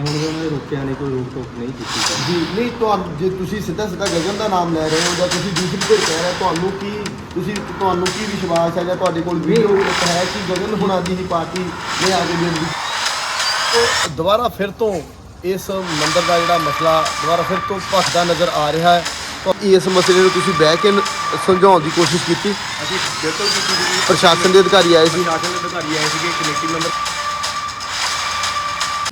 ਹੁਣ ਵੀ ਉਹਨਾਂ ਨੇ ਰੋਕਿਆ ਨਹੀਂ ਕੋਈ ਰੋਕ ਟੋਕ ਨਹੀਂ ਕੀਤੀ ਗਈ। ਜੀ ਨਹੀਂ ਤੁਹਾਨੂੰ ਜੇ ਤੁਸੀਂ ਸਿੱਧਾ ਸਿੱਧਾ ਗਗਨ ਦਾ ਨਾਮ ਲੈ ਰਹੇ ਹੋ ਜਾਂ ਤੁਸੀਂ ਦੂਸਰੀ ਧਿਰ ਕਹਿ ਰਹੇ ਹੋ ਤੁਹਾਨੂੰ ਕੀ ਤੁਸੀਂ ਤੁਹਾਨੂੰ ਕੀ ਵਿਸ਼ਵਾਸ ਹੈ ਜਾਂ ਤੁਹਾਡੇ ਕੋਲ ਵੀਡੀਓ ਕਲਿੱਪ ਹੈ ਕਿ ਗਗਨ ਹੁਣਾਂ ਦੀ ਹੀ ਪਾਰਟੀ ਨੇ ਆ ਕੇ ਬੇਨਤੀ ਤੋਂ ਦੁਬਾਰਾ ਫਿਰ ਤੋਂ ਇਸ ਮੰਦਰ ਦਾ ਜਿਹੜਾ ਮਸਲਾ ਦੁਬਾਰਾ ਫਿਰ ਤੋਂ ਭਖਦਾ ਨਜ਼ਰ ਆ ਰਿਹਾ ਹੈ। ਤਾਂ ਇਸ ਮਸਲੇ ਨੂੰ ਤੁਸੀਂ ਬਹਿ ਕੇ ਨ- ਸੁਲਝਾਉਣ ਦੀ ਕੋਸ਼ਿਸ਼ ਕੀਤੀ। ਅਸੀਂ ਬਿਲਕੁਲ ਕੀਤੀ ਸੀ। ਪ੍ਰਸ਼ਾਸਨ ਦੇ ਅਧਿਕਾਰੀ ਆਏ ਸੀ। ਪ੍ਰਸ਼ਾਸਨ ਦੇ ਅਧਿਕਾਰੀ ਆਏ ਸੀਗੇ ਕਮੇਟੀ ਮੈਂਬਰ।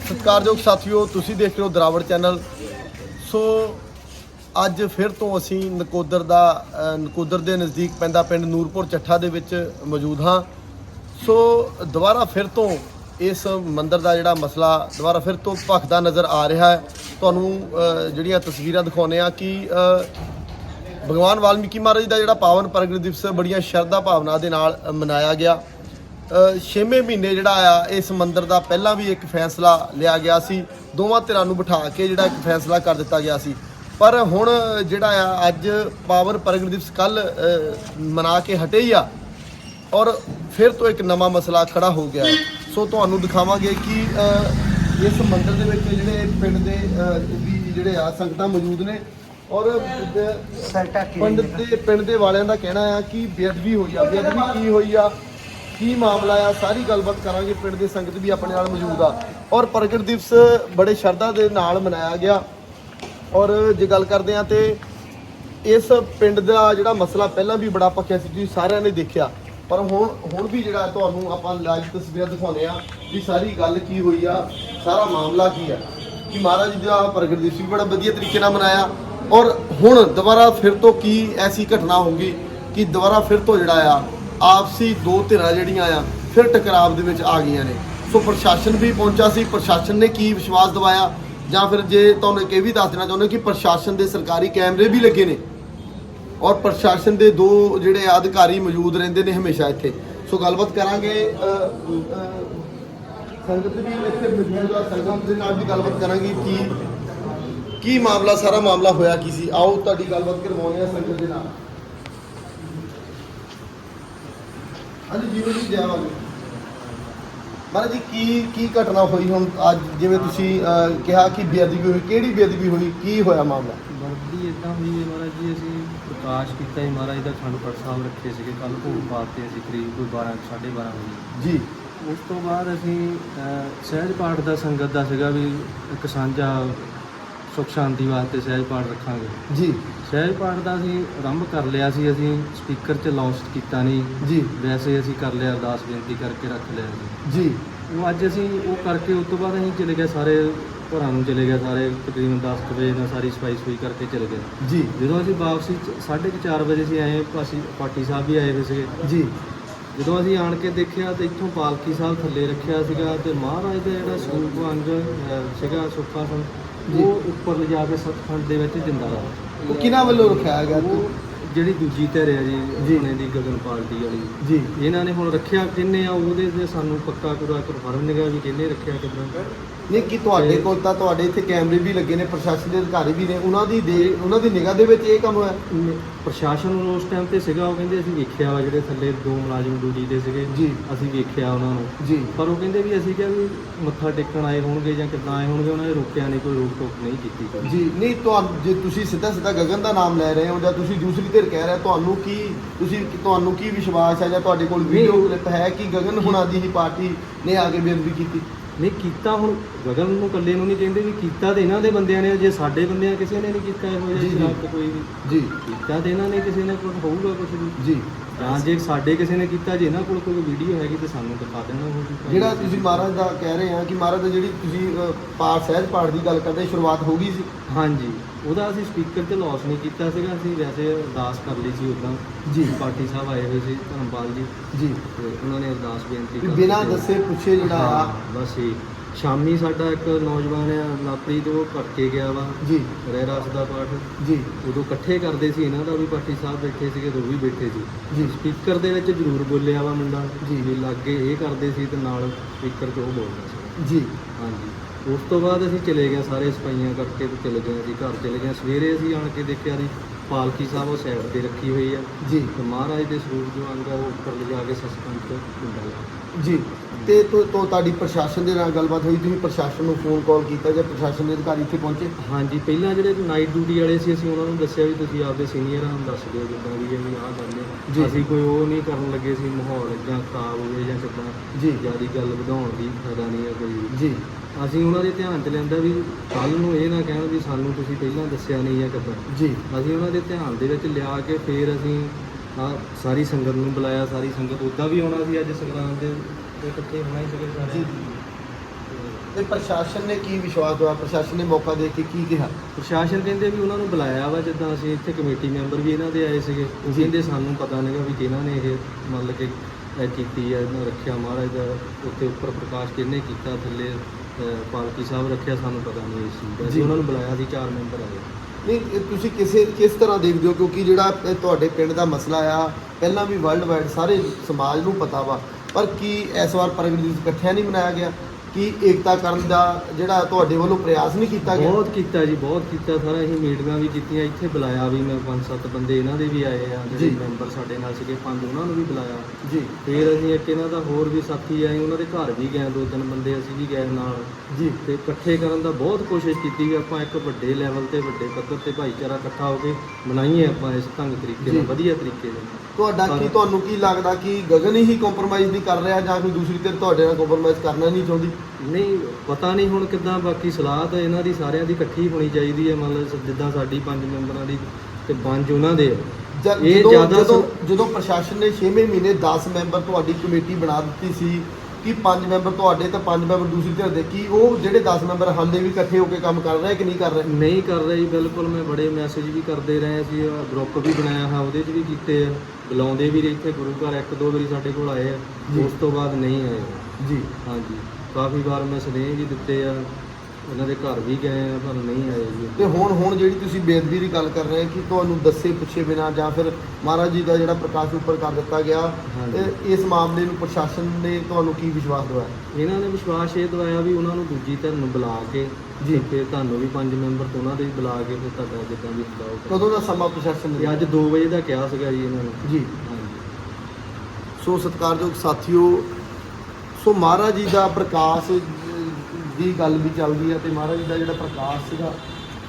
ਸਤਿਕਾਰਯੋਗ ਸਾਥੀਓ, ਤੁਸੀਂ ਦੇਖ ਰਹੇ ਹੋ ਦਰਾਵੜ ਚੈਨਲ। ਸੋ, ਅੱਜ ਫਿਰ ਤੋਂ ਅਸੀਂ ਨਕੋਦਰ ਦਾ ਨਕੋਦਰ ਦੇ ਨਜ਼ਦੀਕ ਪੈਂਦਾ ਪਿੰਡ ਨੂਰਪੁਰ ਚੱਠਾ ਦੇ ਵਿੱਚ ਮੌਜੂਦ ਹਾਂ। ਸੋ, ਦੁਬਾਰਾ ਫਿਰ ਤੋਂ ਇਸ ਮੰਦਰ ਦਾ ਜਿਹੜਾ ਮਸਲਾ, ਦੁਬਾਰਾ ਫਿਰ ਤੋਂ ਭਖਦਾ ਨਜ਼ਰ ਆ ਰਿਹਾ ਹੈ। ਤੁਹਾਨੂੰ ਜਿਹੜੀਆਂ ਤਸਵੀਰਾਂ ਦਿਖਾਉਂਦੇ ਆ ਕਿ ਭਗਵਾਨ ਵਾਲਮੀਕੀ ਮਹਾਰਾਜ ਦਾ ਜਿਹੜਾ ਪਾਵਨ ਪ੍ਰਗਟ ਦਿਵਸ ਬੜੀਆਂ ਸ਼ਰਧਾ ਭਾਵਨਾ ਦੇ ਨਾਲ ਮਨਾਇਆ ਗਿਆ। ਛੇਵੇਂ ਮਹੀਨੇ ਜਿਹੜਾ ਆ ਇਸ ਮੰਦਿਰ ਦਾ ਪਹਿਲਾਂ ਵੀ ਇੱਕ ਫੈਸਲਾ ਲਿਆ ਗਿਆ ਸੀ। ਦੋਵਾਂ ਧਿਰਾਂ ਨੂੰ ਬਿਠਾ ਕੇ ਜਿਹੜਾ ਇੱਕ ਫੈਸਲਾ ਕਰ ਦਿੱਤਾ ਗਿਆ ਸੀ। ਪਰ ਹੁਣ ਜਿਹੜਾ ਆ ਅੱਜ ਪਾਵਨ ਪ੍ਰਗਟ ਦਿਵਸ ਕੱਲ ਮਨਾ ਕੇ ਹਟੇ ਹੀ ਆ। ਔਰ ਫਿਰ ਤੋਂ ਇੱਕ ਨਵਾਂ ਮਸਲਾ ਖੜਾ ਹੋ ਗਿਆ। ਸੋ ਤੁਹਾਨੂੰ ਦਿਖਾਵਾਂਗੇ ਕਿ ਇਸ ਮੰਦਿਰ ਦੇ ਵਿੱਚ ਜਿਹੜੇ ਪਿੰਡ ਦੇ ਵੀ ਜਿਹੜੇ ਆ ਸੰਗਤਾਂ ਮੌਜੂਦ ਨੇ। ਔਰ ਪੰਡਤ ਦੇ ਪਿੰਡ ਦੇ ਵਾਲਿਆਂ ਦਾ ਕਹਿਣਾ ਆ ਕਿ ਬੇਅਦਬੀ ਹੋਈ ਆ। ਬੇਅਦਬੀ ਕੀ ਹੋਈ ਆ? ਕੀ ਮਾਮਲਾ ਆ? ਸਾਰੀ ਗੱਲਬਾਤ ਕਰਾਂਗੇ। ਪਿੰਡ ਦੇ ਸੰਗਤ ਵੀ ਆਪਣੇ ਨਾਲ ਮੌਜੂਦ ਆ। ਔਰ ਪ੍ਰਗਟ ਦਿਵਸ ਬੜੇ ਸ਼ਰਧਾ ਦੇ ਨਾਲ ਮਨਾਇਆ ਗਿਆ। ਔਰ ਜੇ ਗੱਲ ਕਰਦੇ ਆ ਤੇ ਇਸ ਪਿੰਡ ਦਾ ਜਿਹੜਾ ਮਸਲਾ ਪਹਿਲਾਂ ਵੀ ਬੜਾ ਪੱਕਿਆ ਸੀ, ਤੁਸੀਂ ਸਾਰਿਆਂ ਨੇ ਦੇਖਿਆ। ਪਰ ਹੁਣ ਹੁਣ ਵੀ ਜਿਹੜਾ ਤੁਹਾਨੂੰ ਆਪਾਂ ਲਾਈਵ ਤਸਵੀਰਾਂ ਦਿਖਾਉਂਦੇ ਆ ਵੀ ਸਾਰੀ ਗੱਲ ਕੀ ਹੋਈ ਆ, ਸਾਰਾ ਮਾਮਲਾ ਕੀ ਆ। ਕਿ ਮਹਾਰਾਜ ਜੀ ਦਾ ਪ੍ਰਗਟ ਦਿਵਸ ਵੀ ਬੜਾ ਵਧੀਆ ਤਰੀਕੇ ਨਾਲ ਮਨਾਇਆ। ਔਰ ਹੁਣ ਦੁਬਾਰਾ ਫਿਰ ਤੋਂ ਕੀ ਐਸੀ ਘਟਨਾ ਹੋਊਗੀ ਕਿ ਦੁਬਾਰਾ ਫਿਰ ਤੋਂ ਜਿਹੜਾ ਆ ਆਪਸੀ ਦੋ ਧਿਰਾਂ ਜਿਹੜੀਆਂ ਆ, ਫਿਰ ਟਕਰਾਵ ਦੇ ਵਿੱਚ ਆ ਗਈਆਂ ਨੇ। ਸੋ ਪ੍ਰਸ਼ਾਸਨ ਵੀ ਪਹੁੰਚਾ ਸੀ, ਪ੍ਰਸ਼ਾਸਨ ਨੇ ਕੀ ਵਿਸ਼ਵਾਸ ਦਿਵਾਇਆ? ਜਾਂ ਫਿਰ ਜੇ ਤੁਹਾਨੂੰ ਇੱਕ ਇਹ ਵੀ ਦੱਸ ਦੇਣਾ ਚਾਹੁੰਦੇ ਕਿ ਪ੍ਰਸ਼ਾਸਨ ਦੇ ਸਰਕਾਰੀ ਕੈਮਰੇ ਵੀ ਲੱਗੇ ਨੇ ਔਰ ਪ੍ਰਸ਼ਾਸਨ ਦੇ ਦੋ ਜਿਹੜੇ ਅਧਿਕਾਰੀ ਮੌਜੂਦ ਰਹਿੰਦੇ ਨੇ ਹਮੇਸ਼ਾ ਇੱਥੇ। ਸੋ ਗੱਲਬਾਤ ਕਰਾਂਗੇ ਸੰਗਤ ਵੀ ਇੱਥੇ ਮੌਜੂਦ ਆ, ਸੰਗਤ ਦੇ ਨਾਲ ਵੀ ਗੱਲਬਾਤ ਕਰਾਂਗੇ ਕੀ ਕੀ ਮਾਮਲਾ, ਸਾਰਾ ਮਾਮਲਾ ਹੋਇਆ ਕੀ ਸੀ? ਆਓ ਤੁਹਾਡੀ ਗੱਲਬਾਤ ਕਰਵਾਉਂਦੇ ਆ ਸੰਗਤ ਦੇ ਨਾਲ। ਹਾਂਜੀ ਜੀਵਨ ਜੀ ਜੈ ਵਾਲੀ। ਮਹਾਰਾਜ ਜੀ ਕੀ ਕੀ ਘਟਨਾ ਹੋਈ ਹੁਣ ਅੱਜ? ਜਿਵੇਂ ਤੁਸੀਂ ਕਿਹਾ ਕਿ ਬੇਅਦਬੀ ਹੋਈ ਕਿਹੜੀ ਬੇਅਦਬੀ ਹੋਈ? ਕੀ ਹੋਇਆ ਮਾਮਲਾ? ਵਰਦੀ ਇਦਾਂ ਹੋਈ ਹੈ ਮਹਾਰਾਜ ਜੀ ਅਸੀਂ ਪ੍ਰਕਾਸ਼ ਕੀਤਾ ਸੀ ਮਹਾਰਾਜ ਦਾ ਖੰਡ ਪਾਠ ਸਾਹਿਬ ਰੱਖੇ ਸੀਗੇ। ਕੱਲ ਭੋਗ ਪਾਤੇ ਅਸੀਂ ਕਰੀਬ ਕੋਈ 12 12:30 ਵਜੇ। ਜੀ। ਉਸ ਤੋਂ ਬਾਅਦ ਅਸੀਂ ਅਹ, ਸਹਿਜ ਪਾਠ ਦਾ ਸੰਗਤ ਦਾ ਸੀਗਾ ਵੀ ਇੱਕ ਸਾਂਝਾ ਸੁਖ ਸ਼ਾਂਤੀ ਵਾਸਤੇ ਸਹਿਜ ਪਾਠ ਰੱਖਾਂਗੇ। ਜੀ। ਸਹਿਜ ਪਾਠ ਦਾ ਅਸੀਂ ਆਰੰਭ ਕਰ ਲਿਆ ਸੀ ਅਸੀਂ ਸਪੀਕਰ 'ਚ ਲਾਂਚ ਕੀਤਾ ਨਹੀਂ। ਜੀ। ਵੈਸੇ ਅਸੀਂ ਕਰ ਲਿਆ ਅਰਦਾਸ ਬੇਨਤੀ ਕਰਕੇ ਰੱਖ ਲਿਆ ਸੀ। ਜੀ। ਉਹ ਅੱਜ ਅਸੀਂ ਉਹ ਕਰਕੇ ਉਸ ਤੋਂ ਬਾਅਦ ਅਸੀਂ ਚਲੇ ਗਏ ਸਾਰੇ ਘਰਾਂ ਨੂੰ ਚਲੇ ਗਏ ਸਾਰੇ ਤਕਰੀਬਨ 10 ਕੁ ਵਜੇ ਨਾਲ ਸਾਰੀ ਸਫ਼ਾਈ ਸੁਈ ਕਰਕੇ ਚਲੇ ਗਏ। ਜੀ। ਜਦੋਂ ਅਸੀਂ ਵਾਪਸੀ 4:30 ਵਜੇ ਅਸੀਂ ਆਏ ਪਾਸੀ ਪਾਟੀ ਸਾਹਿਬ ਵੀ ਆਏ ਹੋਏ ਸੀਗੇ। ਜੀ। ਜਦੋਂ ਅਸੀਂ ਆਣ ਕੇ ਦੇਖਿਆ ਤੇ ਇੱਥੋਂ ਪਾਲਕੀ ਸਾਹਿਬ ਥੱਲੇ ਰੱਖਿਆ ਸੀਗਾ ਤੇ ਮਹਾਰਾਜ ਦਾ ਜਿਹੜਾ ਸਰੂਪ ਅੰਗ ਸੀਗਾ ਸੁਖਾਸਨ ਜੀ। ਉਹ ਉੱਪਰ ਲਿਜਾ ਕੇ ਸਤਖੰਡ ਦੇ ਵਿੱਚ ਜਿੰਦਾ ਵਾ ਉਹ ਕਿਹਨਾਂ ਵੱਲੋਂ ਰੱਖਿਆ ਗਿਆ ਜਿਹੜੀ ਦੂਜੀ ਧਿਰ ਹੈ ਜੀ। ਆਪਣੇ ਦੀ ਗਗਨ ਪਾਰਟੀ ਵਾਲੀ। ਜੀ। ਇਹਨਾਂ ਨੇ ਹੁਣ ਰੱਖਿਆ ਕਿੰਨੇ ਆ? ਉਹਦੇ ਤੇ ਸਾਨੂੰ ਪੱਕਾ ਪੂਰਾ ਕਨਫਰਮ ਨਹੀਂਗਾ ਵੀ ਕਿੰਨੇ ਰੱਖਿਆ ਕਿੰਨਾ ਨਹੀਂ ਕਿ ਤੁਹਾਡੇ ਕੋਲ ਤਾਂ ਤੁਹਾਡੇ ਇੱਥੇ ਕੈਮਰੇ ਵੀ ਲੱਗੇ ਨੇ ਪ੍ਰਸ਼ਾਸਨ ਦੇ ਅਧਿਕਾਰੀ ਵੀ ਨੇ ਉਹਨਾਂ ਦੀ ਦੇ ਉਹਨਾਂ ਦੀ ਨਿਗਾਹ ਦੇ ਵਿੱਚ ਇਹ ਕੰਮ ਹੋਇਆ ਪ੍ਰਸ਼ਾਸਨ ਨੂੰ ਉਸ ਟਾਈਮ ਤੇ ਸੀਗਾ ਉਹ ਕਹਿੰਦੇ ਅਸੀਂ ਵੇਖਿਆ ਵਾ ਜਿਹੜੇ ਥੱਲੇ ਦੋ ਮੁਲਾਜ਼ਮ ਡਿਊਟੀ ਦੇ ਸੀਗੇ ਜੀ। ਅਸੀਂ ਵੇਖਿਆ ਉਹਨਾਂ ਨੂੰ ਜੀ ਪਰ ਉਹ ਕਹਿੰਦੇ ਵੀ ਅਸੀਂ ਕਿਹਾ ਵੀ ਮੱਥਾ ਟੇਕਣ ਆਏ ਹੋਣਗੇ ਜਾਂ ਕਿੱਦਾਂ ਆਏ ਹੋਣਗੇ ਉਹਨਾਂ ਨੇ ਰੋਕਿਆ ਨਹੀਂ ਕੋਈ ਰੋਕ ਟੋਕ ਨਹੀਂ ਕੀਤੀ। ਜੀ ਨਹੀਂ ਤੁਹਾਨੂੰ ਜੇ ਤੁਸੀਂ ਸਿੱਧਾ ਸਿੱਧਾ ਗਗਨ ਦਾ ਨਾਮ ਲੈ ਰਹੇ ਹੋ ਜਾਂ ਤੁਸੀਂ ਦੂਸਰੀ ਧਿਰ ਕਹਿ ਰਹੇ ਹੋ ਤੁਹਾਨੂੰ ਕੀ ਤੁਸੀਂ ਤੁਹਾਨੂੰ ਕੀ ਵਿਸ਼ਵਾਸ ਹੈ ਜਾਂ ਤੁਹਾਡੇ ਕੋਲ ਵੀਡੀਓ। ਕਲਿੱਪ ਹੈ ਕਿ ਗਗਨ ਹੁਣਾਂ ਦੀ ਹੀ ਪਾਰਟੀ ਨੇ ਆ ਕੇ ਬੇਨਤੀ ਕੀਤੀ ਨਹੀਂ ਕੀਤਾ ਹੁਣ ਗਗਨ ਨੂੰ ਇਕੱਲੇ ਨੂੰ ਨਹੀਂ ਕਹਿੰਦੇ ਵੀ ਕੀਤਾ ਤੇ ਇਹਨਾਂ ਦੇ ਬੰਦਿਆਂ ਨੇ ਜੇ ਸਾਡੇ ਬੰਦਿਆਂ ਕਿਸੇ ਨੇ ਨਹੀਂ ਕੀਤਾ ਇਹੋ ਜਿਹਾ ਜੀ। ਕੋਈ ਵੀ। ਜੀ। ਕੀਤਾ ਤੇ ਇਹਨਾਂ ਨੇ ਕਿਸੇ ਨੇ ਕੁਝ ਹੋਊਗਾ ਕੁਝ ਵੀ। ਜੀ। ਜਾਂ ਜੇ ਸਾਡੇ ਕਿਸੇ ਨੇ ਕੀਤਾ ਜੇ ਇਹਨਾਂ ਕੋਲ ਕੋਈ ਵੀਡੀਓ ਹੈਗੀ ਤੇ ਸਾਨੂੰ ਦਿਖਾ ਦੇਣਾ ਉਹ। ਜਿਹੜਾ ਤੁਸੀਂ ਮਹਾਰਾਜ ਦਾ ਕਹਿ ਰਹੇ ਆ ਕਿ ਮਹਾਰਾਜ ਦਾ ਜਿਹੜੀ ਤੁਸੀਂ ਪਾਠ ਸਹਿਜ ਪਾਠ ਦੀ ਗੱਲ ਕਰਦੇ ਸ਼ੁਰੂਆਤ ਹੋ ਗਈ ਸੀ। ਹਾਂਜੀ ਉਹਦਾ ਅਸੀਂ ਸਪੀਕਰ ਤੇ ਲਾਸ ਨਹੀਂ ਕੀਤਾ ਸੀਗਾ ਅਸੀਂ ਵੈਸੇ ਅਰਦਾਸ ਕਰ ਲਈ ਸੀ ਉਦਾਂ ਜੀ। ਪਾਰਟੀ ਸਾਹਿਬ ਆਏ ਹੋਏ ਸੀ ਧਰਮਪਾਲ ਜੀ। ਜੀ। ਤੇ ਉਹਨਾਂ ਨੇ ਅਰਦਾਸ ਬੇਨਤੀ ਵੀ ਕਰਕੇ ਬਿਨਾਂ ਦੱਸੇ ਪੁੱਛੇ ਜਿਹੜਾ ਬਸ ਇਹ। ਸ਼ਾਮੀ ਸਾਡਾ ਇੱਕ ਨੌਜਵਾਨ ਆ ਲਾਪਰੀ ਤੋਂ ਘਟ ਕੇ ਗਿਆ ਵਾ ਜੀ। ਰਹਿਰਾਸ ਦਾ ਪਾਠ। ਜੀ। ਉਦੋਂ ਇਕੱਠੇ ਕਰਦੇ ਸੀ ਇਹਨਾਂ ਦਾ ਵੀ ਪਾਠੀ ਸਾਹਿਬ ਬੈਠੇ ਸੀਗੇ ਉਹ ਵੀ ਬੈਠੇ ਸੀ। ਜੀ। ਸਪੀਕਰ ਦੇ ਵਿੱਚ ਜ਼ਰੂਰ ਬੋਲਿਆ ਵਾ ਮੁੰਡਾ ਜੀ। ਵੀ ਲਾਗੇ ਇਹ ਕਰਦੇ ਸੀ ਤੇ ਨਾਲ ਸਪੀਕਰ 'ਚ ਉਹ ਬੋਲਦਾ ਸੀ। ਜੀ। ਹਾਂਜੀ। ਉਸ ਤੋਂ ਬਾਅਦ ਅਸੀਂ ਚਲੇ ਗਏ ਸਾਰੇ ਸਫਾਈਆਂ ਕਰਕੇ ਤੇ ਚਲੇ ਗਏ ਅਸੀਂ ਘਰ ਚਲੇ ਗਏ। ਸਵੇਰੇ ਅਸੀਂ ਆਣ ਕੇ ਦੇਖਿਆ ਜੀ ਪਾਲਕੀ ਸਾਹਿਬ ਉਹ ਸਾਈਡ ਤੇ ਰੱਖੀ ਹੋਈ ਆ। ਜੀ। ਤੇ ਮਹਾਰਾਜ ਦੇ ਸਰੂਪ ਜੋ ਅੰਗ ਆ ਉਹ ਉੱਪਰ ਲਿਜਾ ਕੇ ਸਸਪੰਚ ਚ ਪਿੰਡਾ ਲਾ ਜੀ। ਤੇ ਤੋਂ ਤੋਂ ਤੁਹਾਡੀ ਪ੍ਰਸ਼ਾਸਨ ਦੇ ਨਾਲ ਗੱਲਬਾਤ ਹੋਈ ਤੁਸੀਂ ਪ੍ਰਸ਼ਾਸਨ ਨੂੰ ਫੋਨ ਕਾਲ ਕੀਤਾ ਜਾਂ ਪ੍ਰਸ਼ਾਸਨ ਦੇ ਅਧਿਕਾਰੀ ਇੱਥੇ ਪਹੁੰਚੇ? ਹਾਂਜੀ ਪਹਿਲਾਂ ਜਿਹੜੇ ਨਾਈਟ ਡਿਊਟੀ ਵਾਲੇ ਸੀ ਅਸੀਂ ਉਹਨਾਂ ਨੂੰ ਦੱਸਿਆ ਵੀ ਤੁਸੀਂ ਆਪਦੇ ਸੀਨੀਅਰਾਂ ਨੂੰ ਦੱਸ ਦਿਓ ਜਿੱਦਾਂ ਵੀ ਇਹ ਆਹ ਗੱਲ। ਹੈ ਅਸੀਂ ਕੋਈ ਉਹ ਨਹੀਂ ਕਰਨ ਲੱਗੇ ਸੀ ਮਾਹੌਲ ਜਾਂ ਖਰਾਬ ਹੋਵੇ ਜਾਂ ਕਿੱਦਾਂ ਜੀ। ਜਿਆਦੀ ਗੱਲ ਵਧਾਉਣ ਦੀ ਫਾਇਦਾ ਨਹੀਂ ਹੈ ਕੋਈ। ਜੀ। ਅਸੀਂ ਉਹਨਾਂ ਦੇ ਧਿਆਨ 'ਚ ਲੈਂਦਾ ਵੀ ਕੱਲ ਨੂੰ ਇਹ ਨਾ ਕਹਿਣ ਵੀ ਸਾਨੂੰ ਤੁਸੀਂ ਪਹਿਲਾਂ ਦੱਸਿਆ ਨਹੀਂ ਜਾਂ ਕਿੱਦਾਂ। ਜੀ। ਅਸੀਂ ਉਹਨਾਂ ਦੇ ਧਿਆਨ ਦੇ ਵਿੱਚ ਲਿਆ ਕੇ ਫਿਰ ਅਸੀਂ ਆ ਸਾਰੀ ਸੰਗਤ ਨੂੰ ਬੁਲਾਇਆ ਸਾਰੀ ਸੰਗਤ ਉੱਦਾਂ ਵੀ ਆਉਣਾ ਸੀ ਅੱਜ ਸੰਗਰਾਮ ਦੇ ਤੇ ਇਕੱਠੇ ਹੋਣਾ ਹੀ ਸੀਗੇ ਸਾਰੇ ਜੀ। ਤੇ ਪ੍ਰਸ਼ਾਸਨ ਨੇ ਕੀ ਵਿਸ਼ਵਾਸ ਦਵਾਇਆ? ਪ੍ਰਸ਼ਾਸਨ ਨੇ ਮੌਕਾ ਦੇ ਕੇ ਕੀ ਕਿਹਾ? ਪ੍ਰਸ਼ਾਸਨ ਕਹਿੰਦੇ ਵੀ ਉਹਨਾਂ ਨੂੰ ਬੁਲਾਇਆ ਵਾ ਜਿੱਦਾਂ ਅਸੀਂ ਇੱਥੇ ਕਮੇਟੀ ਮੈਂਬਰ ਵੀ ਇਹਨਾਂ ਦੇ ਆਏ ਸੀਗੇ। ਕਹਿੰਦੇ ਸਾਨੂੰ ਪਤਾ ਨਹੀਂਗਾ ਵੀ ਕਿਹਨਾਂ ਨੇ ਇਹ ਮੰਨ ਕੇ ਕੀਤੀ ਹੈ ਇਹਨਾਂ ਰੱਖਿਆ ਮਹਾਰਾਜ ਦਾ ਉੱਤੇ ਉੱਪਰ ਪ੍ਰਕਾਸ਼ ਕਿਹਨੇ ਕੀਤਾ ਥੱਲੇ। ਪਾਲਕੀ ਸਾਹਿਬ ਰੱਖਿਆ ਸਾਨੂੰ ਪਤਾ ਨਹੀਂ ਇਸ ਚੀਜ਼ ਦਾ। ਜੀ। ਅਸੀਂ ਉਹਨਾਂ ਨੂੰ ਬੁਲਾਇਆ ਸੀ ਚਾਰ ਮੈਂਬਰ ਆਏ। ਨਹੀਂ ਇਹ ਤੁਸੀਂ ਕਿਸੇ ਕਿਸ ਤਰ੍ਹਾਂ ਦੇਖਦੇ ਹੋ? ਕਿਉਂਕਿ ਜਿਹੜਾ ਇਹ ਤੁਹਾਡੇ ਪਿੰਡ ਦਾ ਮਸਲਾ ਆ ਪਹਿਲਾਂ ਵੀ ਵਰਲਡ ਵਾਈਡ ਸਾਰੇ ਸਮਾਜ ਨੂੰ ਪਤਾ ਵਾ। ਪਰ ਕੀ ਇਸ ਵਾਰ ਪ੍ਰਗਟ ਦਿਵਸ ਇਕੱਠਿਆਂ ਨਹੀਂ ਮਨਾਇਆ ਗਿਆ? ਕੀ ਏਕਤਾ ਕਰਨ ਦਾ ਜਿਹੜਾ ਤੁਹਾਡੇ ਵੱਲੋਂ ਪ੍ਰਯਾਸ ਨਹੀਂ ਕੀਤਾ ਗਿਆ? ਬਹੁਤ ਕੀਤਾ ਜੀ ਬਹੁਤ ਕੀਤਾ। ਸਾਰਾ ਅਸੀਂ ਮੀਟਿੰਗਾਂ ਵੀ ਕੀਤੀਆਂ। ਇੱਥੇ ਬੁਲਾਇਆ ਵੀ ਮੈਂ ਪੰਜ ਸੱਤ ਬੰਦੇ ਇਹਨਾਂ ਦੇ ਵੀ ਆਏ ਆ ਜਿਹੜੇ। ਮੈਂਬਰ ਸਾਡੇ ਨਾਲ ਸੀਗੇ ਪੰਜ ਉਹਨਾਂ ਨੂੰ ਵੀ ਬੁਲਾਇਆ। ਜੀ। ਫਿਰ ਅਸੀਂ ਇੱਕ ਇਹਨਾਂ ਦਾ ਹੋਰ ਵੀ ਸਾਥੀ ਆਏ ਉਹਨਾਂ ਦੇ ਘਰ ਵੀ ਗਏ ਦੋ ਤਿੰਨ ਬੰਦੇ ਅਸੀਂ ਵੀ ਗਏ ਨਾਲ। ਜੀ। ਤੇ ਇਕੱਠੇ ਕਰਨ ਦਾ ਬਹੁਤ ਕੋਸ਼ਿਸ਼ ਕੀਤੀ ਵੀ ਆਪਾਂ ਇੱਕ ਵੱਡੇ ਲੈਵਲ ਤੇ ਵੱਡੇ ਪੱਧਰ ਤੇ ਭਾਈਚਾਰਾ ਇਕੱਠਾ ਹੋ ਕੇ ਬਣਾਈਏ ਆਪਾਂ ਇਸ ਢੰਗ ਤਰੀਕੇ। ਨਾਲ ਵਧੀਆ ਤਰੀਕੇ ਨਾਲ। ਤੁਹਾਡਾ ਕੀ ਤੁਹਾਨੂੰ ਕੀ ਲੱਗਦਾ ਕਿ ਗਗਨ ਹੀ ਕੰਪਰੋਮਾਈਜ਼ ਨਹੀਂ ਕਰ ਰਿਹਾ ਜਾਂ ਕੋਈ ਦੂਸਰੀ ਧਿਰ ਤੁਹਾਡੇ ਨਾਲ ਕੰਪਰੋਮਾਈਜ਼ ਕਰਨਾ ਨਹੀਂ ਚਾਹੁੰਦੀ? ਨਹੀਂ ਪਤਾ ਨਹੀਂ ਹੁਣ ਕਿੱਦਾਂ ਬਾਕੀ ਸਲਾਹ ਤਾਂ ਇਹਨਾਂ ਦੀ ਸਾਰਿਆਂ ਦੀ ਇਕੱਠੀ ਹੋਣੀ ਚਾਹੀਦੀ ਹੈ ਮੰਨ ਲਓ ਜਿੱਦਾਂ ਸਾਡੀ ਪੰਜ ਮੈਂਬਰਾਂ ਦੀ ਤੇ ਪੰਜ ਉਹਨਾਂ ਦੇ ਆ। ਜ- ਇਹ ਜਦੋਂ ਜ਼ਿਆਦਾ ਜਦੋਂ ਪ੍ਰਸ਼ਾਸਨ ਨੇ 6ਵੇਂ ਮਹੀਨੇ 10 ਮੈਂਬਰ ਤੁਹਾਡੀ ਕਮੇਟੀ ਬਣਾ ਦਿੱਤੀ ਸੀ ਕਿ ਪੰਜ ਮੈਂਬਰ ਤੁਹਾਡੇ ਤੇ ਪੰਜ ਮੈਂਬਰ ਦੂਸਰੀ ਧਿਰ ਦੇ ਕੀ ਉਹ ਜਿਹੜੇ 10 ਮੈਂਬਰ ਹਾਲੇ ਵੀ ਇਕੱਠੇ ਹੋ ਕੇ ਕੰਮ ਕਰ ਰਹੇ ਕਿ ਨਹੀਂ ਕਰ ਰਹੇ? ਨਹੀਂ ਕਰ ਰਹੇ ਜੀ ਬਿਲਕੁਲ ਮੈਂ ਬੜੇ ਮੈਸੇਜ ਵੀ ਕਰਦੇ ਰਹੇ ਸੀ ਗਰੁੱਪ ਵੀ ਬਣਾਇਆ ਹੈ ਉਹਦੇ 'ਚ ਵੀ ਕੀਤੇ ਆ। ਬੁਲਾਉਂਦੇ ਵੀ ਰਹੇ ਇੱਥੇ ਗੁਰੂ ਘਰ ਇੱਕ ਦੋ ਵਾਰੀ ਸਾਡੇ ਕੋਲ ਆਏ ਆ ਜੀ। ਉਸ ਤੋਂ ਬਾਅਦ ਨਹੀਂ ਆਏ। ਜੀ। ਹਾਂਜੀ। ਕਾਫੀ ਵਾਰ ਮੈਂ ਸੁਨੇਹੇ ਵੀ ਦਿੱਤੇ ਆ ਉਹਨਾਂ ਦੇ ਘਰ ਵੀ ਗਏ ਆ ਪਰ ਨਹੀਂ ਆਏ ਜੀ। ਤੇ ਹੁਣ ਹੁਣ ਜਿਹੜੀ ਤੁਸੀਂ ਬੇਦਬੀ ਦੀ ਗੱਲ ਕਰ ਰਹੇ ਕਿ ਤੁਹਾਨੂੰ ਦੱਸੇ ਪੁੱਛੇ ਬਿਨਾ ਜਾਂ ਫਿਰ ਮਹਾਰਾਜ ਜੀ ਦਾ ਜਿਹੜਾ ਪ੍ਰਕਾਸ਼ ਉੱਪਰ ਕਰ ਦਿੱਤਾ ਗਿਆ ਹਾਂਜੀ। ਇਹ- ਇਸ ਮਾਮਲੇ ਨੂੰ ਪ੍ਰਸ਼ਾਸਨ ਨੇ ਤੁਹਾਨੂੰ ਕੀ ਵਿਸ਼ਵਾਸ ਦਵਾਇਆ? ਇਹਨਾਂ ਨੇ ਵਿਸ਼ਵਾਸ ਇਹ ਦਵਾਇਆ ਵੀ ਉਹਨਾਂ ਨੂੰ ਦੂਜੀ ਧਿਰ ਨੂੰ ਬੁਲਾ ਕੇ ਜੀ। ਫਿਰ ਤੁਹਾਨੂੰ ਵੀ ਪੰਜ ਮੈਂਬਰ ਤੋਂ ਉਹਨਾਂ ਦੇ ਵੀ ਬੁਲਾ ਕੇ ਫਿਰ ਤੁਹਾਡਾ ਜਿੱਦਾਂ ਵੀ ਹੁੰਦਾ ਉਹ ਕਦੋਂ ਦਾ ਸਮਾਂ ਪ੍ਰਸ਼ਾਸਨ ਨੇ ਤੇ ਅੱਜ 2 ਵਜੇ ਦਾ ਕਿਹਾ ਸੀਗਾ ਜੀ ਇਹਨਾਂ ਨੂੰ। ਜੀ। ਹਾਂਜੀ। ਸੋ ਸਤਿਕਾਰਯੋਗ ਸਾਥੀਓ ਸੋ ਮਹਾਰਾਜ ਜੀ ਦਾ ਪ੍ਰਕਾਸ਼ ਦੀ ਗੱਲ ਵੀ ਚੱਲਦੀ ਹੈ ਤੇ ਮਹਾਰਾਜ ਜੀ ਦਾ ਜਿਹੜਾ ਪ੍ਰਕਾਸ਼ ਸੀਗਾ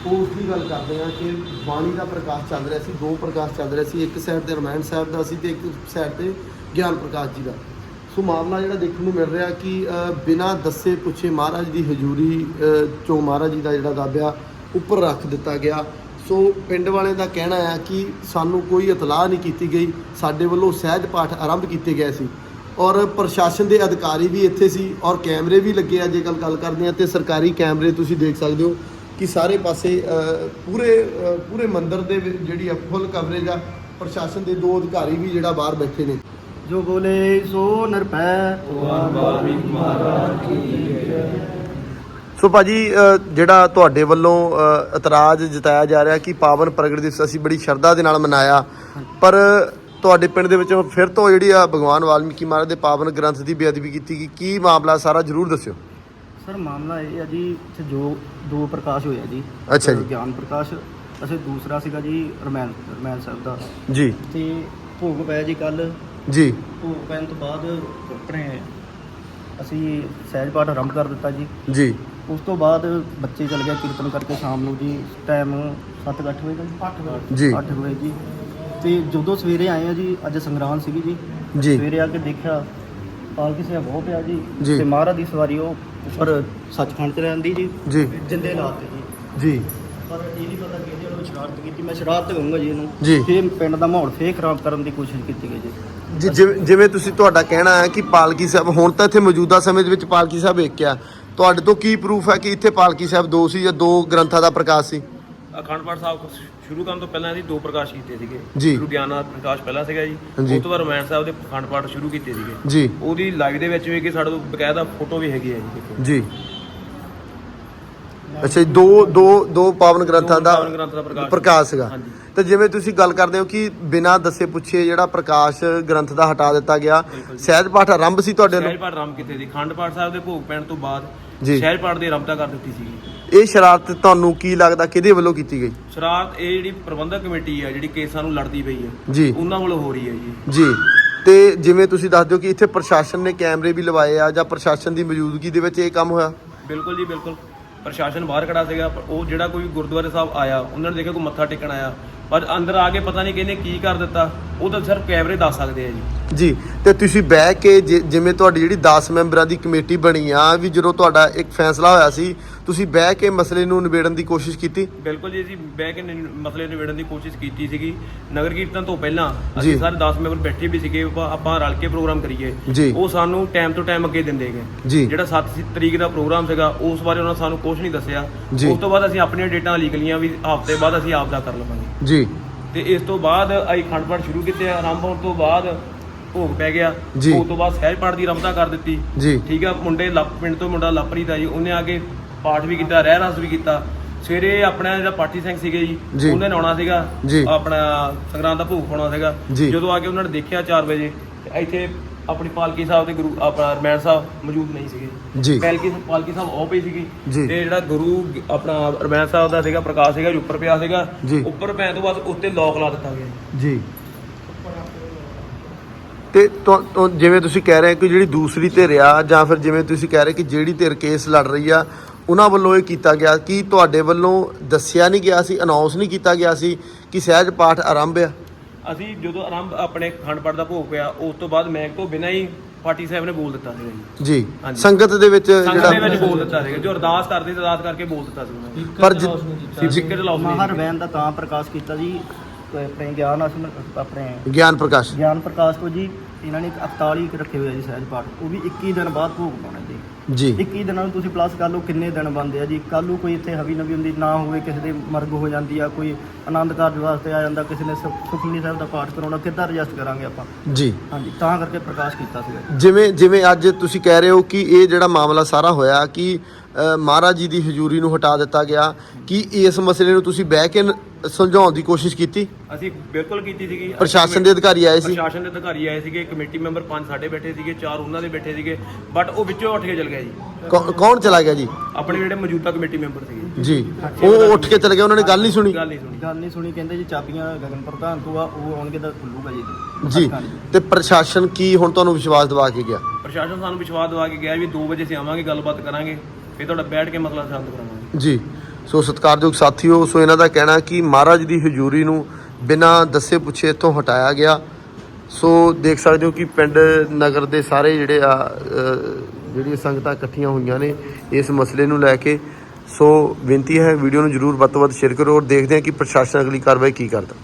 ਉਹ ਉਸ ਦੀ ਗੱਲ ਕਰਦੇ ਆ ਕਿ ਬਾਣੀ ਦਾ ਪ੍ਰਕਾਸ਼ ਚੱਲ ਰਿਹਾ ਸੀ ਦੋ ਪ੍ਰਕਾਸ਼ ਚੱਲ ਰਿਹਾ ਸੀ ਇੱਕ ਸਾਈਡ ਤੇ ਰਮਾਇਣ ਸਾਹਿਬ ਦਾ ਸੀ ਤੇ ਇੱਕ ਸਾਈਡ ਤੇ ਗਿਆਨ ਪ੍ਰਕਾਸ਼ ਜੀ ਦਾ। ਸੋ ਮਾਮਲਾ ਜਿਹੜਾ ਦੇਖਣ ਨੂੰ ਮਿਲ ਰਿਹਾ ਕਿ ਅਹ, ਬਿਨਾਂ ਦੱਸੇ ਪੁੱਛੇ ਮਹਾਰਾਜ ਦੀ ਹਜ਼ੂਰੀ ਚੋਂ ਮਹਾਰਾਜ ਜੀ ਦਾ ਜਿਹੜਾ ਗਾਬਿਆ ਉੱਪਰ ਰੱਖ ਦਿੱਤਾ ਗਿਆ। ਸੋ ਪਿੰਡ ਵਾਲਿਆਂ ਦਾ ਕਹਿਣਾ ਹੈ ਕਿ ਸਾਨੂੰ ਕੋਈ ਇਤਲਾਹ ਨਹੀਂ ਕੀਤੀ ਗਈ ਸਾਡੇ ਵੱਲੋਂ ਸਹਿਜ ਪਾਠ ਆਰੰਭ ਕੀਤੇ ਗਏ ਸੀ। ਔਰ ਪ੍ਰਸ਼ਾਸਨ ਦੇ ਅਧਿਕਾਰੀ ਵੀ ਇੱਥੇ ਸੀ ਔਰ ਕੈਮਰੇ ਵੀ ਲੱਗੇ ਆ ਜੇ ਗੱਲ ਗੱਲ ਕਰਦੇ ਆ ਤੇ ਸਰਕਾਰੀ ਕੈਮਰੇ ਤੁਸੀਂ ਦੇਖ ਸਕਦੇ ਹੋ ਕਿ ਸਾਰੇ ਪਾਸੇ ਪੂਰੇ ਪੂਰੇ ਮੰਦਿਰ ਦੇ ਜਿਹੜੀ ਆ ਫੁੱਲ ਕਵਰੇਜ ਆ ਪ੍ਰਸ਼ਾਸਨ ਦੇ ਦੋ ਅਧਿਕਾਰੀ ਵੀ ਜਿਹੜਾ ਬਾਹਰ ਬੈਠੇ ਨੇ। ਜੋ ਬੋਲੇ ਸੋ ਨਿਰਭੈ। ਸੋ ਭਾਜੀ ਜਿਹੜਾ ਤੁਹਾਡੇ ਵੱਲੋਂ ਇਤਰਾਜ਼ ਜਤਾਇਆ ਜਾ ਰਿਹਾ ਕਿ ਪਾਵਨ ਪ੍ਰਗਟ ਦਿਵਸ ਅਸੀਂ ਬੜੀ ਸ਼ਰਧਾ ਦੇ ਨਾਲ ਮਨਾਇਆ ਪਰ ਤੁਹਾਡੇ ਪਿੰਡ ਦੇ ਵਿੱਚੋਂ ਫਿਰ ਤੋਂ ਜਿਹੜੀ ਆ ਭਗਵਾਨ ਵਾਲਮੀਕੀ ਮਹਾਰਾਜ ਦੇ ਪਾਵਨ ਗ੍ਰੰਥ ਦੀ ਬੇਅਦਬੀ ਕੀਤੀ ਗਈ ਕੀ ਮਾਮਲਾ ਸਾਰਾ ਜਰੂਰ ਦੱਸਿਓ। ਸਰ ਮਾਮਲਾ ਇਹ ਹੈ ਜੀ ਇੱਥੇ ਜੋ ਦੋ ਪ੍ਰਕਾਸ਼ ਹੋਇਆ ਜੀ। ਅੱਛਾ ਜੀ। ਗਿਆਨ ਪ੍ਰਕਾਸ਼ ਅਸੀਂ ਦੂਸਰਾ ਸੀਗਾ ਜੀ ਰਮੈਨ ਰਮੈਨ ਸਾਹਿਬ ਦਾ। ਜੀ। ਤੇ ਭੋਗ ਪਿਆ ਜੀ ਕੱਲ ਜੀ। ਭੋਗ ਪੈਣ ਤੋਂ ਬਾਅਦ ਆਪਣੇ ਅਸੀਂ ਸਹਿਜ ਪਾਠ ਆਰੰਭ ਕਰ ਦਿੱਤਾ ਜੀ। ਜੀ। ਉਸ ਤੋਂ ਬਾਅਦ ਬੱਚੇ ਚਲ ਗਏ ਕੀਰਤਨ ਕਰਕੇ ਸ਼ਾਮ ਨੂੰ ਜੀ। ਟਾਈਮ 7-8 ਵਜੇ ਦਾ 8 ਵਜੇ ਜੀ। 8 ਵਜੇ ਜੀ। ਤੇ ਜਦੋਂ ਸਵੇਰੇ ਆਏ ਆ ਜੀ ਅੱਜ ਸੰਗਰਾਂਦ ਸੀਗੀ ਜੀ ਜੀ। ਸਵੇਰੇ ਆ ਕੇ ਦੇਖਿਆ ਪਾਲਕੀ ਸਾਹਿਬ ਬਹੁਤ ਪਿਆ ਜੀ। ਜੀ। ਤੇ ਮਹਾਰਾਜ ਦੀ ਸਵਾਰੀ ਉਹ ਉੱਪਰ ਸੱਚਖੰਡ ਤੇ ਰਹਿੰਦੀ ਜੀ ਜੀ। ਜਿੰਦੇ ਲਾਤੇ ਜੀ। ਜੀ। ਪਰ ਇਹ ਨਹੀਂ ਪਤਾ ਕਿ ਇਹਨੇ ਉਹਨੂੰ ਸ਼ਰਾਰਤ ਕੀਤੀ ਮੈਂ ਸ਼ਰਾਰਤ ਕਹੂੰਗਾ ਜੀ ਇਹਨੂੰ। ਫੇਰ ਪਿੰਡ ਦਾ ਮਾਹੌਲ ਫੇਰ ਖਰਾਬ ਕਰਨ ਦੀ ਕੋਸ਼ਿਸ਼ ਕੀਤੀ ਗਈ ਜੀ। ਜੀ ਜਿਵੇਂ- ਜਿਵੇਂ ਤੁਸੀਂ ਤੁਹਾਡਾ ਕਹਿਣਾ ਹੈ ਕਿ ਪਾਲਕੀ ਸਾਹਿਬ ਹੁਣ ਤਾਂ ਇੱਥੇ ਮੌਜੂਦਾ ਸਮੇਂ ਦੇ ਵਿੱਚ ਪਾਲਕੀ ਸਾਹਿਬ ਇੱਕ ਆ ਤੁਹਾਡੇ ਤੋਂ ਕੀ ਪ੍ਰੂਫ ਹੈ ਕਿ ਇੱਥੇ ਪਾਲਕੀ ਸਾਹਿਬ ਦੋ ਸੀ ਜਾਂ ਦੋ ਗ੍ਰੰਥਾਂ ਦਾ ਪ੍ਰਕਾਸ਼ ਸੀ? ਅਖੰਡ ਪਾਠ ਸਾਹਿਬ ਸ਼ੁਰੂ ਕਰਨ ਤੋਂ ਪਹਿਲਾਂ ਇਹਦੀ ਦੋ ਪ੍ਰਕਾਸ਼ ਕੀਤੇ ਸੀਗੇ। ਜੀ। ਗੁਰੂ ਗਿਆਨਨਾਥ ਪ੍ਰਕਾਸ਼ ਪਹਿਲਾਂ ਸੀਗਾ ਜੀ। ਉਸ ਤੋਂ ਬਾਅਦ ਰਮਾਇਣ ਸਾਹਿਬ ਦੇ ਅਖੰਡ ਪਾਠ ਸ਼ੁਰੂ ਕੀਤੇ ਸੀਗੇ। ਜੀ। ਉਹਦੀ ਲਾਈਵ ਦੇ ਵਿੱਚ ਵੀ ਕਿ ਸਾਡੇ ਕੋਲ ਬਕਾਇਦਾ ਫੋਟੋ ਵੀ ਹੈਗੀ ਹੈ ਜੀ ਦੇਖੋ। ਜੀ। ਅੱਛਾ ਜੀ, ਦੋ ਦੋ ਦੋ ਪਾਵਨ ਗ੍ਰੰਥਾਂ ਦਾ ਪਾਵਨ ਗ੍ਰੰਥ ਦਾ ਪ੍ਰਕਾਸ਼। ਪ੍ਰਕਾਸ਼ ਸੀਗਾ। ਹਾਂਜੀ। ਤੇ ਜਿਵੇਂ ਤੁਸੀਂ ਗੱਲ ਕਰਦੇ ਹੋ ਕਿ ਬਿਨਾਂ ਦੱਸੇ ਪੁੱਛੇ ਜਿਹੜਾ ਪ੍ਰਕਾਸ਼ ਗ੍ਰੰਥ ਦਾ ਹਟਾ ਦਿੱਤਾ ਗਿਆ ਸਹਿਜ ਪਾਠ ਆਰੰਭ ਸੀ ਤੁਹਾਡੇ ਸਹਿਜ ਵੱਲੋਂ ਪਾਠ ਆਰੰਭ ਕੀਤੇ ਸੀ। ਅਖੰਡ ਪਾਠ ਸਾਹਿਬ ਦੇ ਭੋਗ ਪੈਣ ਤੋਂ ਬਾਅਦ ਜੀ। ਸਹਿਜ ਪਾਠ ਦੀ ਆਰੰਭਤਾ ਕਰ ਦਿੱਤੀ ਸੀਗੀ। ਇਹ ਸ਼ਰਾਰਤ ਤੁਹਾਨੂੰ ਕੀ ਲੱਗਦਾ ਕਿਹਦੇ ਵੱਲੋਂ ਕੀਤੀ ਗਈ? ਸ਼ਰਾਰਤ ਇਹ ਜਿਹੜੀ ਪ੍ਰਬੰਧਕ ਕਮੇਟੀ ਆ ਜਿਹੜੀ ਕੇਸਾਂ ਨੂੰ ਲੜਦੀ ਪਈ ਆ ਜੀ। ਉਹਨਾਂ ਵੱਲੋਂ ਹੋ ਰਹੀ ਹੈ ਜੀ। ਜੀ। ਤੇ ਜਿਵੇਂ ਤੁਸੀਂ ਦੱਸਦੇ ਹੋ ਕਿ ਇੱਥੇ ਪ੍ਰਸ਼ਾਸਨ ਨੇ ਕੈਮਰੇ ਵੀ ਲਵਾਏ ਆ ਜਾਂ ਪ੍ਰਸ਼ਾਸਨ ਦੀ ਮੌਜੂਦਗੀ ਦੇ ਵਿੱਚ ਇਹ ਕੰਮ ਹੋਇਆ? ਬਿਲਕੁਲ ਜੀ ਬਿਲਕੁਲ। ਪ੍ਰਸ਼ਾਸਨ ਬਾਹਰ ਖੜਾ ਸੀਗਾ ਪਰ ਉਹ ਜਿਹੜਾ ਕੋਈ ਗੁਰਦੁਆਰੇ ਸਾਹਿਬ ਆਇਆ ਉਹਨਾਂ ਨੇ ਦੇਖਿਆ ਕੋਈ ਮੱਥਾ ਟੇਕਣ ਆਇਆ। ਪਰ ਅੰਦਰ ਆ ਕੇ ਪਤਾ ਨਹੀਂ ਕਿਹਨੇ ਕੀ ਕਰ ਦਿੱਤਾ ਉਹ ਤਾਂ ਸਿਰਫ ਕੈਮਰੇ ਦੱਸ ਸਕਦੇ ਆ ਜੀ। ਜੀ ਤੇ ਤੁਸੀਂ ਬਹਿ ਕੇ ਜਿ- ਜਿਵੇਂ ਤੁਹਾਡੀ ਜਿਹੜੀ 10 ਮੈਂਬਰਾਂ ਦੀ ਕਮੇਟੀ ਬਣੀ ਆ ਵੀ ਜਦੋਂ ਤੁਹਾਡਾ ਇੱਕ ਫੈਸਲਾ ਹੋਇਆ ਸੀ ਤੁਸੀਂ ਬਹਿ ਕੇ ਮਸਲੇ ਨੂੰ ਨਿਬੇੜਨ ਦੀ ਕੋਸ਼ਿਸ਼ ਕੀਤੀ ਬਿਲਕੁਲ ਜੀ ਅਸੀਂ ਬਹਿ ਕੇ ਨਿ- ਮਸਲੇ ਨਿਬੇੜਨ ਦੀ ਕੋਸ਼ਿਸ਼ ਕੀਤੀ ਸੀਗੀ ਨਗਰ ਕੀਰਤਨ ਤੋਂ ਪਹਿਲਾਂ ਜੀ। ਅਸੀਂ ਸਾਰੇ 10 ਮੈਂਬਰ ਬੈਠੇ ਵੀ ਸੀਗੇ ਆਪਾਂ- ਆਪਾਂ ਰਲ ਕੇ ਪ੍ਰੋਗਰਾਮ ਕਰੀਏ ਜੀ। ਉਹ ਸਾਨੂੰ ਟਾਈਮ ਤੋਂ ਟਾਈਮ ਅੱਗੇ ਦਿੰਦੇ ਗਏ ਜੀ। ਜਿਹੜਾ 7 ਤਰੀਕ ਦਾ ਪ੍ਰੋਗਰਾਮ ਸੀਗਾ ਉਸ ਬਾਰੇ ਉਹਨਾਂ ਸਾਨੂੰ ਕੁਝ ਨਹੀਂ ਦੱਸਿਆ ਜੀ। ਉਸ ਤੋਂ ਬਾਅਦ ਅਸੀਂ ਆਪਣੀਆਂ ਡੇਟਾਂ ਲਿਖ ਲਈਆਂ ਵੀ ਹਫ਼ਤੇ ਬਾਅਦ ਅਸੀਂ ਆਪ ਦਾ ਕਰ ਲਵਾਂਗੇ ਜੀ ਤੇ ਇਸ ਤੋਂ ਬਾਅਦ ਅਸੀਂ ਅਖੰਡ ਪਾਠ ਸ਼ੁਰੂ ਕੀਤੇ ਆਰੰਭ ਹੋਣ ਤੋਂ ਬਾਅਦ ਭੋਗ ਪੈ ਗਿਆ ਜੀ। ਭੋਗ ਤੋਂ ਬਾਅਦ ਸਹਿਜ ਪਾਠ ਦੀ ਰਮਤਾ ਕਰ ਦਿੱਤੀ ਜੀ ਠੀਕ ਆ ਮੁੰਡੇ ਲੱਪ ਪਿੰਡ ਤੋਂ ਮੁੰਡਾ ਲਪਰੀਤ ਆ ਜੀ ਉਹਨੇ ਆ ਕੇ ਪਾਠ ਵੀ ਕੀਤਾ ਰਹਿ ਰਸ ਵੀ ਕੀਤਾ ਸਵੇਰੇ ਆਪਣਾ ਜਿਹੜਾ ਪਾਠੀ ਸਿੰਘ ਸੀਗੇ ਜੀ। ਜੀ ਉਹਨੇ ਨਹਾਉਣਾ ਸੀਗਾ ਜੀ। ਆਪਣਾ ਸੰਗਰਾਂਦ ਦਾ ਭੋਗ ਪਾਉਣਾ ਸੀਗਾ ਜੀ। ਜਦੋਂ ਆ ਕੇ ਉਹਨਾਂ ਨੇ ਦੇਖਿਆ 4 ਵਜੇ ਤੇ ਇੱਥੇ ਆਪਣੀ ਪਾਲਕੀ ਸਾਹਿਬ ਦੇ ਗੁਰੂ ਆਪਣਾ ਰਮੈਣ ਸਾਹਿਬ ਮੌਜੂਦ ਨਹੀਂ ਸੀਗੇ ਜੀ। ਪਾਲਕੀ ਪਾਲਕੀ ਸਾਹਿਬ ਉਹ ਪਈ ਸੀਗੀ ਜੀ। ਤੇ ਜਿਹੜਾ ਗੁਰੂ ਆਪਣਾ ਰਮੈਣ ਸਾਹਿਬ ਦਾ ਸੀਗਾ ਪ੍ਰਕਾਸ਼ ਸੀਗਾ ਜੋ ਉੱਪਰ ਪਿਆ ਸੀਗਾ ਜੀ। ਉੱਪਰ ਪੈਣ ਤੋਂ ਬਾਅਦ ਉੱਤੇ ਲੋਕ ਲਾ ਦਿੱਤਾ ਗਿਆ ਜੀ ਤੇ ਤੁਹਾ- ਜਿਵੇਂ ਤੁਸੀਂ ਕਹਿ ਰਹੇ ਹੋ ਕਿ ਜਿਹੜੀ ਦੂਸਰੀ ਧਿਰ ਆ ਜਾਂ ਫਿਰ ਜਿਵੇਂ ਤੁਸੀਂ ਕਹਿ ਰਹੇ ਕਿ ਜਿਹੜੀ ਧਿਰ ਕੇਸ ਲੜ ਰਹੀ ਆ ਉਹਨਾਂ ਵੱਲੋਂ ਇਹ ਕੀਤਾ ਗਿਆ ਕਿ ਤੁਹਾਡੇ ਵੱਲੋਂ ਦੱਸਿਆ ਨਹੀਂ ਗਿਆ ਸੀ ਅਨਾਉਂਸ ਨਹੀਂ ਕੀਤਾ ਗਿਆ ਸੀ ਕਿ ਸਹਿਜ ਪਾਠ ਆਰੰਭ ਆ? ਅਸੀਂ ਜਦੋਂ ਆਰੰਭ ਆਪਣੇ ਖੰਡ ਪਾਠ ਦਾ ਭੋਗ ਪਿਆ ਉਸ ਤੋਂ ਬਾਅਦ ਮੈਕ ਤੋਂ ਬਿਨਾਂ ਹੀ ਪਾਰਟੀ ਸਾਹਿਬ ਨੇ ਬੋਲ ਦਿੱਤਾ ਸੀਗਾ ਜੀ। ਜੀ। ਹਾਂਜੀ। ਸੰਗਤ ਦੇ ਵਿੱਚ ਸੰਗਤ ਦੇ ਵਿੱਚ ਬੋਲ ਦਿੱਤਾ ਸੀਗਾ। ਜੋ ਅਰਦਾਸ ਕਰਦੇ ਸੀ ਅਰਦਾਸ ਕਰਕੇ ਬੋਲ ਦਿੱਤਾ ਸੀ ਉਹਨਾਂ ਨੇ। ਪਰ ਜ- ਸੀ। ਸਿੱਕੇ ਲਾਉਸ ਮਹਾਰ ਵੈਨ ਦਾ ਤਾਂ ਪ੍ਰਕਾਸ਼ ਕੀਤਾ ਜੀ। ਆਪਣੇ ਗਿਆਨ ਆਸਨ ਆਪਣੇ ਗਿਆਨ ਪ੍ਰਕਾਸ਼। ਗਿਆਨ ਪ੍ਰਕਾਸ਼ ਤੋਂ ਜੀ ਇਹਨਾਂ ਨੇ 41 ਰੱਖੇ ਹੋਏ ਆ ਜੀ ਸਹਿਜ ਪਾਠ। ਉਹ ਵੀ 21 ਦਿਨ ਬਾਅਦ ਭੋਗ ਪਾਉਣਾ ਜੀ। ਜੀ। 21 ਦਿਨਾਂ ਨੂੰ ਤੁਸੀਂ ਪਲੱਸ ਕਰ ਲਓ ਕਿੰਨੇ ਦਿਨ ਬੰਦੇ ਆ ਜੀ। ਕੱਲ ਨੂੰ ਕੋਈ ਇੱਥੇ ਹਵੀ ਨਵੀ ਹੁੰਦੀ ਨਾ ਹੋਵੇ ਕਿਸੇ ਦੇ ਮਰਗ ਹੋ ਜਾਂਦੀ ਆ ਕੋਈ ਆਨੰਦ ਕਾਰਜ ਵਾਸਤੇ ਆ ਜਾਂਦਾ ਕਿਸੇ ਨੇ ਸੁਖ- ਸੁਖਮਨੀ ਸਾਹਿਬ ਦਾ ਪਾਠ ਕਰਾਉਣਾ ਕਿੱਦਾਂ ਰਜਿਸਟ ਕਰਾਂਗੇ ਆਪਾਂ? ਜੀ। ਹਾਂਜੀ ਤਾਂ ਕਰਕੇ ਪ੍ਰਕਾਸ਼ ਕੀਤਾ ਸੀਗਾ ਜਿਵੇਂ ਜਿਵੇਂ ਅੱਜ ਤੁਸੀਂ ਕਹਿ ਰਹੇ ਹੋ ਕਿ ਇਹ ਜਿਹੜਾ ਮਾਮਲਾ ਸਾਰਾ ਹੋਇਆ ਕਿ ਅ, ਮਹਾਰਾਜ ਜੀ ਦੀ ਹਜ਼ੂਰੀ ਨੂੰ ਹਟਾ ਦਿੱਤਾ ਗਿਆ ਕਿ ਇਸ ਮਸਲੇ ਨੂੰ ਤੁਸੀਂ ਬਹਿ ਕੇ ਨ- ਸੁਲਝਾਉਣ ਦੀ ਕੋਸ਼ਿਸ਼ ਕੀਤੀ? ਅਸੀਂ ਬਿਲਕੁਲ ਕੀਤੀ ਸੀਗੀ। ਅਸੀਂ ਪ੍ਰਸ਼ਾਸਨ ਦੇ ਅਧਿਕਾਰੀ ਆਏ ਸੀ? ਪ੍ਰਸ਼ਾਸਨ ਦੇ ਅਧਿਕਾਰੀ ਆਏ ਸੀਗੇ ਕਮੇਟੀ ਮੈਂਬਰ ਪੰਜ ਸਾਡੇ ਬੈਠੇ ਸੀਗੇ ਚਾਰ ਉਹਨਾਂ ਦੇ ਬੈਠੇ ਸੀਗੇ ਬਟ ਉਹ ਵਿੱਚੋਂ ਉੱਠ ਕੇ ਚਲ ਗਿਆ ਜੀ। ਕੌ- ਕੌਣ ਚਲਾ ਗਿਆ ਜੀ? ਆਪਣੇ ਜਿਹੜੇ ਮੌਜੂਦਾ ਕਮੇਟੀ ਮੈਂਬਰ ਸੀਗੇ। ਜੀ। ਉਹ ਉੱਠ ਕੇ ਚਲੇ ਗਏ ਉਹਨਾਂ ਨੇ ਗੱਲ ਨਹੀਂ ਸੁਣੀ? ਗੱਲ ਨਹੀਂ ਸੁਣੀ। ਗੱਲ ਨਹੀਂ ਸੁਣੀ ਕਹਿੰਦੇ ਜੀ ਚਾਬੀਆਂ ਗਗਨ ਪ੍ਰਧਾਨ ਤੋਂ ਆ ਉਹ ਆਉਣਗੇ ਤਾਂ ਖੁੱਲੂਗਾ ਜੀ। ਜੀ। ਤੇ ਪ੍ਰਸ਼ਾਸਨ ਕੀ ਹੁਣ ਤੁਹਾਨੂੰ ਵਿਸ਼ਵਾਸ ਦਿਵਾ ਕੇ ਗਿਆ? ਪ੍ਰਸ਼ਾਸਨ ਸਾਨੂੰ ਵਿਸ਼ਵਾਸ ਦਿਵਾ ਕੇ ਗਿਆ ਵੀ 2 ਵਜੇ ਅਸੀਂ ਆਵਾਂਗੇ ਗੱਲਬਾਤ ਕਰਾਂਗੇ ਫਿਰ ਤੁਹਾਡਾ ਬੈਠ ਕੇ ਮਸਲਾ ਸ਼ਾਂਤ ਕਰਾਵਾਂਗੇ ਜੀ। ਸੋ ਸਤਿਕਾਰਯੋਗ ਸਾਥੀਓ, ਸੋ ਇਹਨਾਂ ਦਾ ਕਹਿਣਾ ਕਿ ਮਹਾਰਾਜ ਦੀ ਹਜ਼ੂਰੀ ਨੂੰ ਬਿਨਾਂ ਦੱਸੇ ਪੁੱਛੇ ਇੱਥੋਂ ਹਟਾਇਆ ਗਿਆ। ਸੋ ਦੇਖ ਸਕਦੇ ਹੋ ਕਿ ਪਿੰਡ ਨਗਰ ਦੇ ਸਾਰੇ ਜਿਹੜੇ ਆ ਜਿਹੜੀਆਂ ਸੰਗਤਾਂ ਇਕੱਠੀਆਂ ਹੋਈਆਂ ਨੇ ਇਸ ਮਸਲੇ ਨੂੰ ਲੈ ਕੇ। ਸੋ ਬੇਨਤੀ ਹੈ, ਵੀਡੀਓ ਨੂੰ ਜਰੂਰ ਵੱਧ ਤੋਂ ਵੱਧ ਸ਼ੇਅਰ ਕਰੋ ਔਰ ਦੇਖਦੇ ਹਾਂ ਕਿ ਪ੍ਰਸ਼ਾਸਨ ਅਗਲੀ ਕਾਰਵਾਈ ਕੀ ਕਰਦਾ।